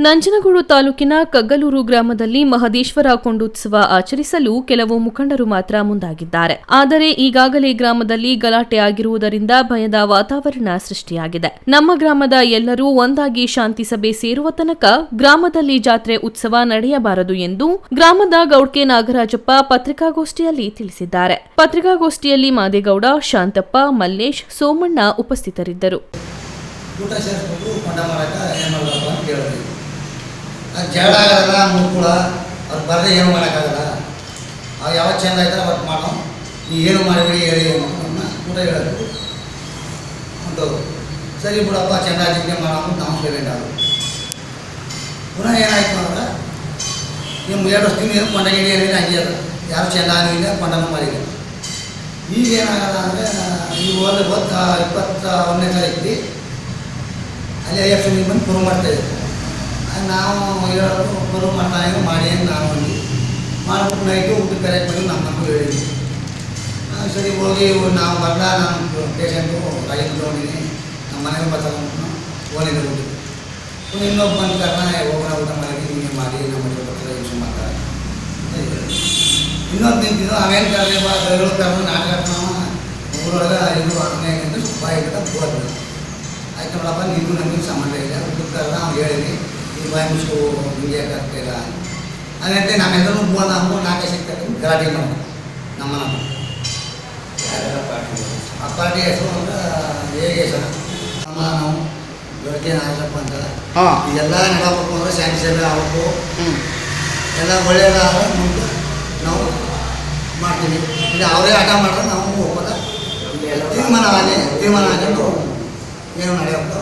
ನಂಜನಗೂಡು ತಾಲೂಕಿನ ಕಗ್ಗಲೂರು ಗ್ರಾಮದಲ್ಲಿ ಮಹದೇಶ್ವರ ಕೊಂಡೋತ್ಸವ ಆಚರಿಸಲು ಕೆಲವು ಮುಖಂಡರು ಮಾತ್ರ ಮುಂದಾಗಿದ್ದಾರೆ. ಆದರೆ ಈಗಾಗಲೇ ಗ್ರಾಮದಲ್ಲಿ ಗಲಾಟೆ ಆಗಿರುವುದರಿಂದ ಭಯದ ವಾತಾವರಣ ಸೃಷ್ಟಿಯಾಗಿದೆ. ನಮ್ಮ ಗ್ರಾಮದ ಎಲ್ಲರೂ ಒಂದಾಗಿ ಶಾಂತಿ ಸಭೆ ಸೇರುವ ತನಕ ಗ್ರಾಮದಲ್ಲಿ ಜಾತ್ರೆ ಉತ್ಸವ ನಡೆಯಬಾರದು ಎಂದು ಗ್ರಾಮದ ಗೌಡ್ಕೆ ನಾಗರಾಜಪ್ಪ ಪತ್ರಿಕಾಗೋಷ್ಠಿಯಲ್ಲಿ ತಿಳಿಸಿದ್ದಾರೆ. ಪತ್ರಿಕಾಗೋಷ್ಠಿಯಲ್ಲಿ ಮಾದೇಗೌಡ, ಶಾಂತಪ್ಪ, ಮಲ್ಲೇಶ್, ಸೋಮಣ್ಣ ಉಪಸ್ಥಿತರಿದ್ದರು. ಜಗಳ ಆಗಲ್ಲ ಮುಕ್ಕುಳ ಅವ್ರು ಬರದೆ ಏನು ಮಾಡೋಕ್ಕಾಗಲ್ಲ. ಅವ್ರು ಯಾವ ಚೆಂದ ಆಯ್ತಾರೆ ಅವತ್ತು ಮಾಡೋ ನೀ ಏನು ಮಾಡಿಬಿಡಿ, ಹೇಳಿ ಅನ್ನೋದನ್ನ ಊಟ ಹೇಳಬೇಕು ಅಂತ ಸರಿ ಬಿಡಪ್ಪ, ಚೆಂದ ಚಿಂತೆ ಮಾಡೋ ಅಂತ ನಾವು ಸೈಲೆಂಟ್ ಆಗೋದು ಪುನಃ ಏನಾಯ್ತು ಅಂದ್ರೆ ನಿಮ್ಮ ಎರಡು ವರ್ಷ ಏನು ಪಂಡ ಗಿಡ ಏನಿಲ್ಲ, ಹಂಗೆ ಯಾರು ಚೆಂದ ಆಗಿಲ್ಲ ಪಂಡನ ಮಾಡಿಲ್ಲ ಈಗ ಏನಾಗಲ್ಲ ಅಂದರೆ ಈ ಹೋದ, ಇಪ್ಪತ್ತ, ಒಂದನೇ ತಾರೀಕು ಅಲ್ಲಿ ಐ ಎಫ್ ಎಂ ಬಂದು ಪ್ರೂವ್ ಮಾಡ್ತಾಯಿದ್ರು ನಾವು ಹೇಳೋದು ಒಬ್ಬರು ಇದ್ದೀವಿ ಮಾಡಿ ನಾನು ಅಂದು ಮಾಡ್ಬಿಟ್ಟು ನೈಟು ಊಟಕ್ಕೆ ಕರೆಕ್ಟ್ ಮಾಡಿ ನಮ್ಮ ಮಕ್ಕಳು ಹೇಳಿದ್ವಿ. ಸರಿ ಹೋಗಿ ನಾವು ಬಂದ ನಮ್ಮ ಪೇಷಂಟು ರಾಜೇಂದ್ರ ಹೋಗಿದ್ದೀನಿ. ನಮ್ಮ ಮನೆಗೆ ಬರ್ತಾರೆ ಹೋಗಿದ್ದೆ ಊಟಕ್ಕೆ ಇನ್ನೊಬ್ಬ ಬಂದ ಕಾರಣ ಹೋಗೋಣ, ಊಟ ಮಾಡಿ, ಹಿಂಗೆ ಮಾಡಿ, ನಮ್ಮ ಹತ್ರ ಬರ್ತಾರೆ ಯೂಸ್ ಮಾಡ್ತಾರೆ. ಇನ್ನೊಂದು ನಿಂತಿದ್ದು ಅವೇನು ಕರೆದೆ ಬಾ ಕರೆಗಳು ಕರೆದು ನಾಟಕ ಊರೊಳಗೆ ಇದು ಅನ್ಯಾಯ ಅಂತ ಸ್ವಲ್ಪ ಆಗಿಬಿಟ್ಟು ಹೋದ್ವಿ. ಆಯ್ತು ನೋಡಪ್ಪ ನೀವು ನಮಗೂ ಸಂಬಂಧ ಇಲ್ಲ. ಮುಚ್ಚು ಹಿಂಗೆ ಆಗ್ತಿಲ್ಲ ಅದಂತೆ ನಾವೆಲ್ಲರೂ ಮೂಲ ನಾವು ನಮ್ಮ ಸಿಗ್ತಾರೆ ಗಲಾಟೆ ನಾವು ನಮ್ಮ ಆ ಪಾರ್ಟಿ ಹೆಸರು ಅಂದ್ರೆ ಹೇಗೆ ಸರ್ ನಮ್ಮ ನಾವು ದೊಡ್ಡ ನಾಯಕಪ್ಪ ಅಂತ. ಹಾಂ. ಇದೆಲ್ಲ ನಡಬೇಕು ಅಂದ್ರೆ ಸ್ಯಾಂಕ್ಷನ್ ಹ್ಞೂ ಎಲ್ಲ ಒಳ್ಳೆಯದಾದ್ರೆ ಮುಂದೆ ನಾವು ಮಾಡ್ತೀವಿ. ಇದು ಅವರೇ ಆಟ ಮಾಡಿದ್ರೆ ನಾವು ಹೋಗೋದ ತೀರ್ಮಾನ ಆಗಲಿ ತೀರ್ಮಾನ ಆಗಿ ಏನು ನಡೆಯಬೇಕು